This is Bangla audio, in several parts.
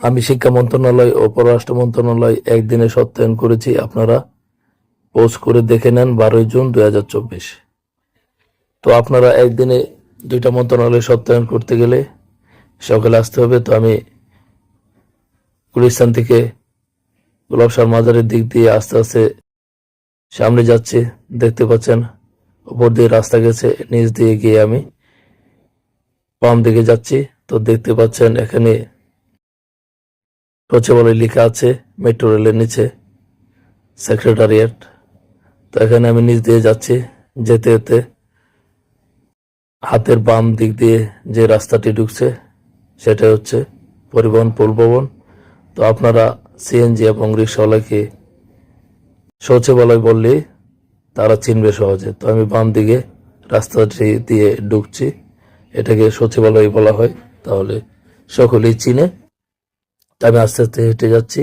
আমি শিক্ষা মন্ত্রণালয় ও পররাষ্ট্র মন্ত্রণালয় একদিনে সত্যায়ন করেছি। আপনারা পোস্ট করে দেখে নেন বারোই জুন দুই হাজার চব্বিশ। তো আপনারা একদিনে দুইটা মন্ত্রণালয় সত্যায়ন করতে গেলে সকালে আসতে হবে। তো আমি গুলিস্তান থেকে গোলাপসার মাজারের দিক দিয়ে আস্তে আস্তে সামনে যাচ্ছি। দেখতে পাচ্ছেন, উপর দিয়ে রাস্তা গেছে, নিচ দিয়ে গিয়ে আমি বাম দিকে যাচ্ছি। তো দেখতে পাচ্ছেন এখানে সচিবালয় লেখা আছে, মেট্রো রেলের নিচে, সেক্রেটারিয়েট। তো এখানে আমি নিচ দিয়ে যাচ্ছি, যেতে যেতে হাতের বাম দিক দিয়ে যে রাস্তাটি ঢুকছে, সেটা হচ্ছে পরিবহন পুল ভবন। তো আপনারা সিএনজি এবং রিক্সাওয়ালাকে সচিবালয় বললে তারা চিনবে সহজে। তো আমি বাম দিকে রাস্তাটি দিয়ে ঢুকছি, এটাকে সচিবালয় বলা হয়। তাহলে সকলেই চিনে। আমি আস্তে আস্তে হেঁটে যাচ্ছি।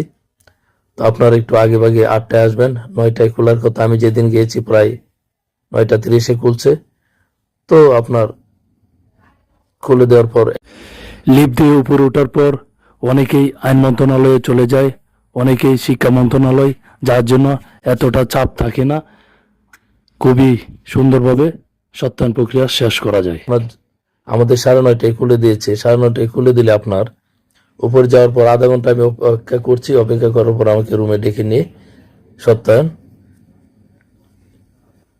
তো আপনারা একটু আগে ভাগে আটটায় আসবেন নয়টায় খোলার কথা। আমি যেদিন গিয়েছি প্রায় নয়টা তিরিশে খুলছে। তো আপনার খুলে দেওয়ার পর লিফট দিয়ে উপরে ওঠার পর অনেকেই আইন মন্ত্রণালয়ে চলে যায় অনেকেই শিক্ষা মন্ত্রণালয় যার জন্য এতটা চাপ থাকে না। খুবই সুন্দরভাবে সত্যায়ন প্রক্রিয়া শেষ করা যায়। আমাদের সাড়ে নয়টায় খুলে দিয়েছে। সাড়ে নয়টায় খুলে দিলে আপনার উপরে যাওয়ার পর আধা ঘণ্টা আমি অপেক্ষা করছি, অপেক্ষা করার পর আমাকে রুমে ডেকে নিয়ে সত্যায়ন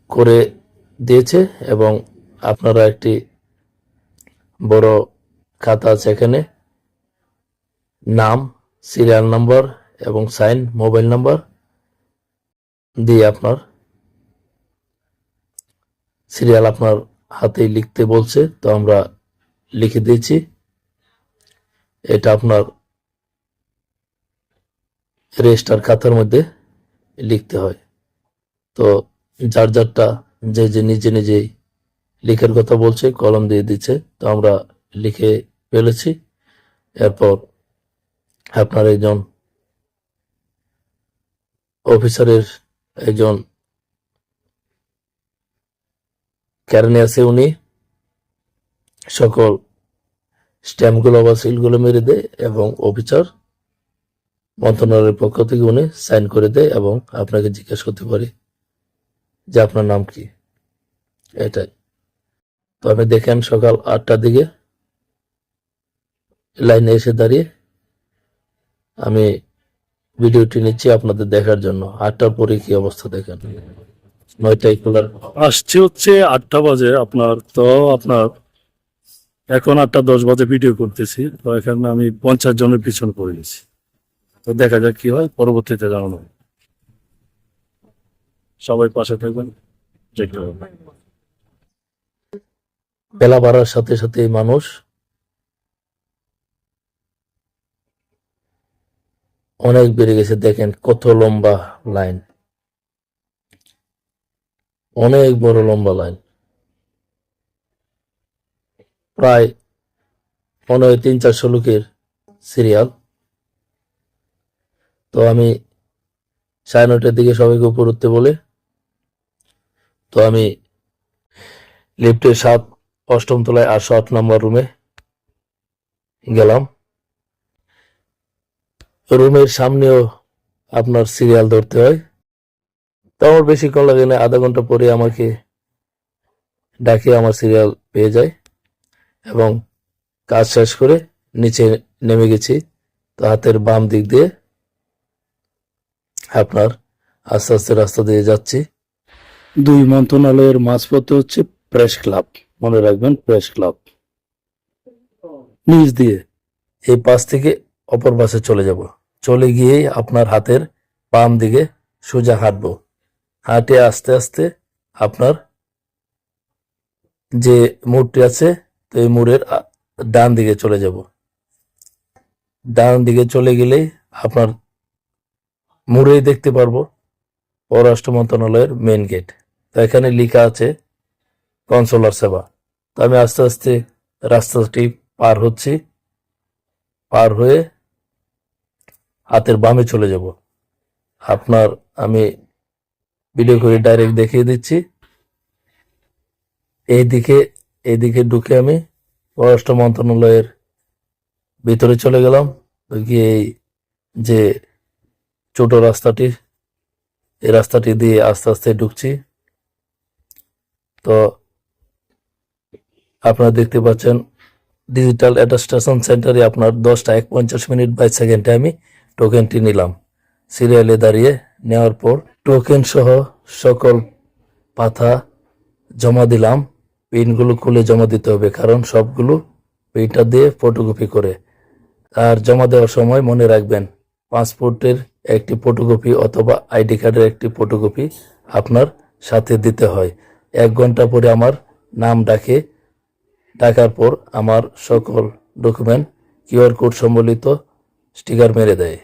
করে দিয়েছে এবং আপনারা একটি বড় খাতা আছে এখানে। নাম, সিরিয়াল নাম্বার এবং সাইন, মোবাইল নাম্বার দিয়ে আপনার সিরিয়াল আপনার হাতেই লিখতে বলছে, তো আমরা লিখে দিয়েছি। এটা আপনার রেজিস্টার খাতার মধ্যে লিখতে হয়। তো যার যারটা যে যে নিজে নিজেই লিখের কথা বলছে, কলম দিয়ে দিচ্ছে, তো আমরা লিখে ফেলেছি। এরপর আপনার একজন অফিসারের একজন ক্যারেনে আছে উনি। সকল স্ট্যাম্পগুলো বা সিলগুলো মেরে দেয় এবং অফিসার মন্ত্রণালয়ের পক্ষ থেকে উনি সাইন করে দেয় এবং আপনাকে জিজ্ঞেস করতে পারে যে আপনার নাম কি। এটাই। তো আমি দেখেন সকাল আটটার দিকে লাইনে এসে দাঁড়িয়ে আমি ভিডিওটি নিচ্ছি আপনাদের দেখার জন্য। আটটার পরে কি অবস্থা দেখেন। নয়টায় খোলার আসছে হচ্ছে আটটা বাজে আপনার। তো আপনার এখন আটটা দশ বাজে ভিডিও করতেছি, তো এখানে আমি পঞ্চাশ জনের পিছন পড়ে গেছি। তো দেখা যাক কি হয়, পরবর্তীতে জানানো সবাই পাশে থাকবেন বেলা বাড়ার সাথে সাথে মানুষ অনেক বেড়ে গেছে, দেখেন কত লম্বা লাইন। অনেক বড় লম্বা লাইন। প্রায় মনে তিন চারশো লোকের সিরিয়াল তো আমি সাড়ে নয়টার দিকে সবাইকে উপর উঠতে বলে, তো আমি লিফটের সাত, অষ্টম তলায় আটশো আট নম্বর রুমে গেলাম। রুমের সামনেও আপনার সিরিয়াল ধরতে হয়। তো আমার বেশিক্ষণ লাগে না, আধা ঘণ্টা পরে আমাকে ডাকে আমার সিরিয়াল পেয়ে যায়। এবং কাজ শেষ করে নিচে নেমে গেছি। তো হাতের বাম দিক দিয়ে আপনার আস্তে আস্তে রাস্তা দিয়ে যাচ্ছি। দুই মন্ত্রণালয়ের মাঝপথে হচ্ছে প্রেস ক্লাব। মনে রাখবেন প্রেস ক্লাব। নিচ দিয়ে এই পাশ থেকে অপর পাশে চলে যাব। চলে গিয়ে আপনার হাতের বাম দিকে সোজা হাঁটবো। হাঁটে আস্তে আস্তে আপনার যে মোড়টি আছে তো এই মোড়ের ডান দিকে চলে যাব। ডান দিকে চলে গেলেই আপনার মোড়েই দেখতে পারব পররাষ্ট্র মন্ত্রণালয়ের মেন গেট তো এখানে লেখা আছে কনসোলার সেবা। তো আমি আস্তে আস্তে রাস্তাটি পার হচ্ছি, পার হয়ে হাতের বামে চলে যাব। আপনার আমি ভিডিও করে ডাইরেক্ট দেখিয়ে দিচ্ছি। এইদিকে এইদিকে ঢুকে আমি পররাষ্ট্র মন্ত্রণালয়ের ভিতরে চলে গেলাম। গিয়ে এই যে ছোট রাস্তাটি, এই রাস্তাটি দিয়ে আস্তে আস্তে ঢুকছি। তো আপনারা দেখতে পাচ্ছেন ডিজিটাল অ্যাটাস্টেশন সেন্টারে আপনার দশটা এক পঞ্চাশ মিনিট বাই সেকেন্ডে আমি টোকেনটি নিলাম। সিরিয়ালে দাঁড়িয়ে নেওয়ার পর টোকেন সহ সকল পাতা জমা দিলাম। পিনগুলো খুলে জমা দিতে হবে, কারণ সবগুলো প্রিন্টার দিয়ে ফটোকপি করে। আর জমা দেওয়ার সময় মনে রাখবেন, পাসপোর্টের একটি ফটোকপি অথবা আইডি কার্ডের একটি ফটোকপি আপনার সাথে দিতে হয়। এক ঘণ্টা পরে আমার নাম ডাকে, ডাকার পর আমার সকল ডকুমেন্ট কিউআর কোড সম্বলিত স্টিকার মেরে দেয়।